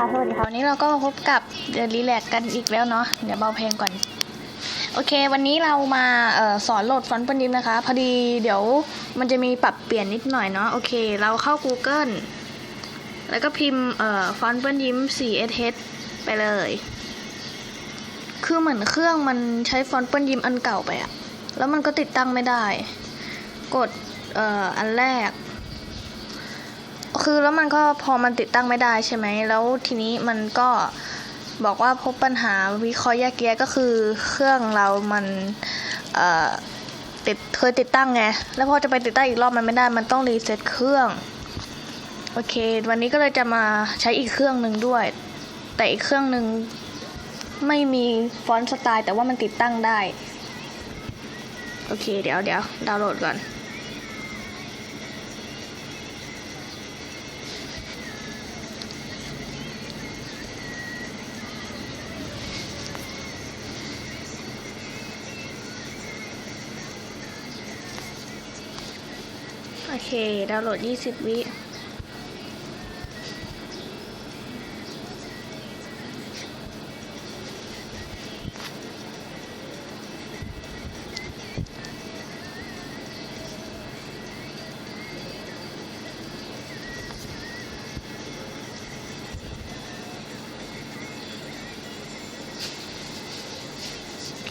สวัสดีค่ะวันนี้เราก็พบกับเดลีแลกกันอีกแล้วเนาะเดี๋ยวเบาเพลงก่อน โอเค วันนี้เรามาออสอนโหลดฟอนต์เปิ้ลยิ้มนะคะ พอดีเดี๋ยวมันจะมีปรับเปลี่ยนนิดหน่อยเนาะโอเค เราเข้า Google แล้วก็พิมพ์ฟอนต์เปิ้ลยิ้ม 4sh ไปเลย คือเหมือนเครื่องมันใช้ฟอนต์เปิ้ลยิ้มอันเก่าไปอะแล้วมันก็ติดตั้งไม่ได้ กดอออันแรก คือแล้วมันก็พอมันติดตั้งไม่ได้ใช่ไหม แล้วทีนี้มันก็บอกว่าพบปัญหาวิเคราะห์แยกแยะก็คือเครื่องเรามันเออติดเคยติดตั้งไง แล้วพอจะไปติดตั้งอีกรอบมันไม่ได้ มันต้องรีเซ็ตเครื่อง โอเค วันนี้ก็เลยจะมาใช้อีกเครื่องหนึ่งด้วย แต่อีกเครื่องหนึ่งไม่มีฟอนต์สไตล์แต่ว่ามันติดตั้งได้ โอเค เดี๋ยวเดี๋ยวดาวน์โหลดก่อน เค ดาวน์โหลด 20 วิ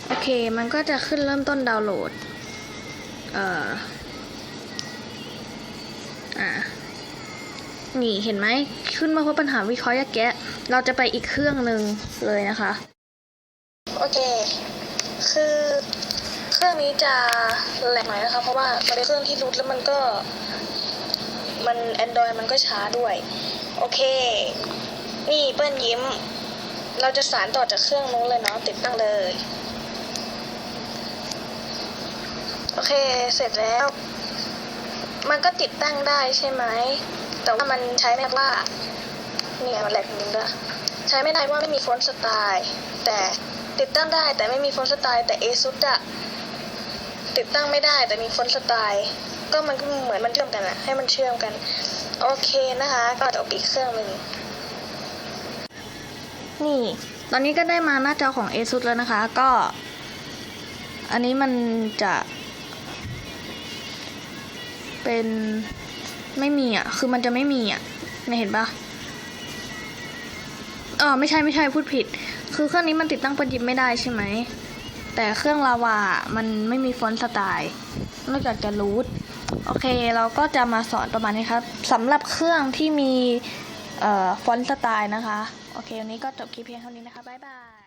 โอเค มันก็จะขึ้นเริ่มต้นดาวน์โหลด เอ่อ อ่านี่เห็นไหมขึ้นมาพบปัญหาวิเคราะห์แยกแยะเราจะไปอีกเครื่องหนึ่งเลยนะคะ โอเค คือเครื่องนี้จะแหลกหน่อยนะคะ เพราะว่ามันเป็นเครื่องที่รูทแล้วมันก็มัน Android มันก็ช้าด้วย โอเค นี่เปิ้ลยิ้ม เราจะสารต่อจากเครื่องนู้นเลยเนาะติดตั้งเลย โอเค เสร็จแล้ว มันก็ติดตั้งได้ใช่ไหม แต่ว่ามันใช้ไม่ว่าเนี่ยมันแหลกนิดด้วยใช้ไม่ได้ว่าไม่มีฟอนต์สไตล์แต่ติดตั้งได้แต่ไม่มีฟอนต์สไตล์แต่ ASUS อะติดตั้งไม่ได้แต่มีฟอนต์สไตล์ก็มันก็เหมือนมันเชื่อมกันอะให้มันเชื่อมกัน โอเคนะคะ ก็จะเอาอีกเครื่องหนึ่งนี่ ตอนนี้ก็ได้มาหน้าจอของ ASUS แล้วนะคะ ก็ อันนี้มันจะ เป็นไม่มีอะ คือมันจะไม่มีอะเนี่ยเห็นปะอ๋อไม่ใช่ไม่ใช่พูดผิด คือเครื่องนี้มันติดตั้งประยิบไม่ได้ใช่ไหม แต่เครื่องลาวา มันไม่มีฟอนต์สไตล์ นอกจากจะรูทโอเค เราก็จะมาสอนประมาณนี้ครับสำหรับเครื่องที่มีเอ่อฟอนต์สไตล์นะคะ โอเค วันนี้ก็จบคลิปเพียงเท่านี้นะคะ บ๊ายบาย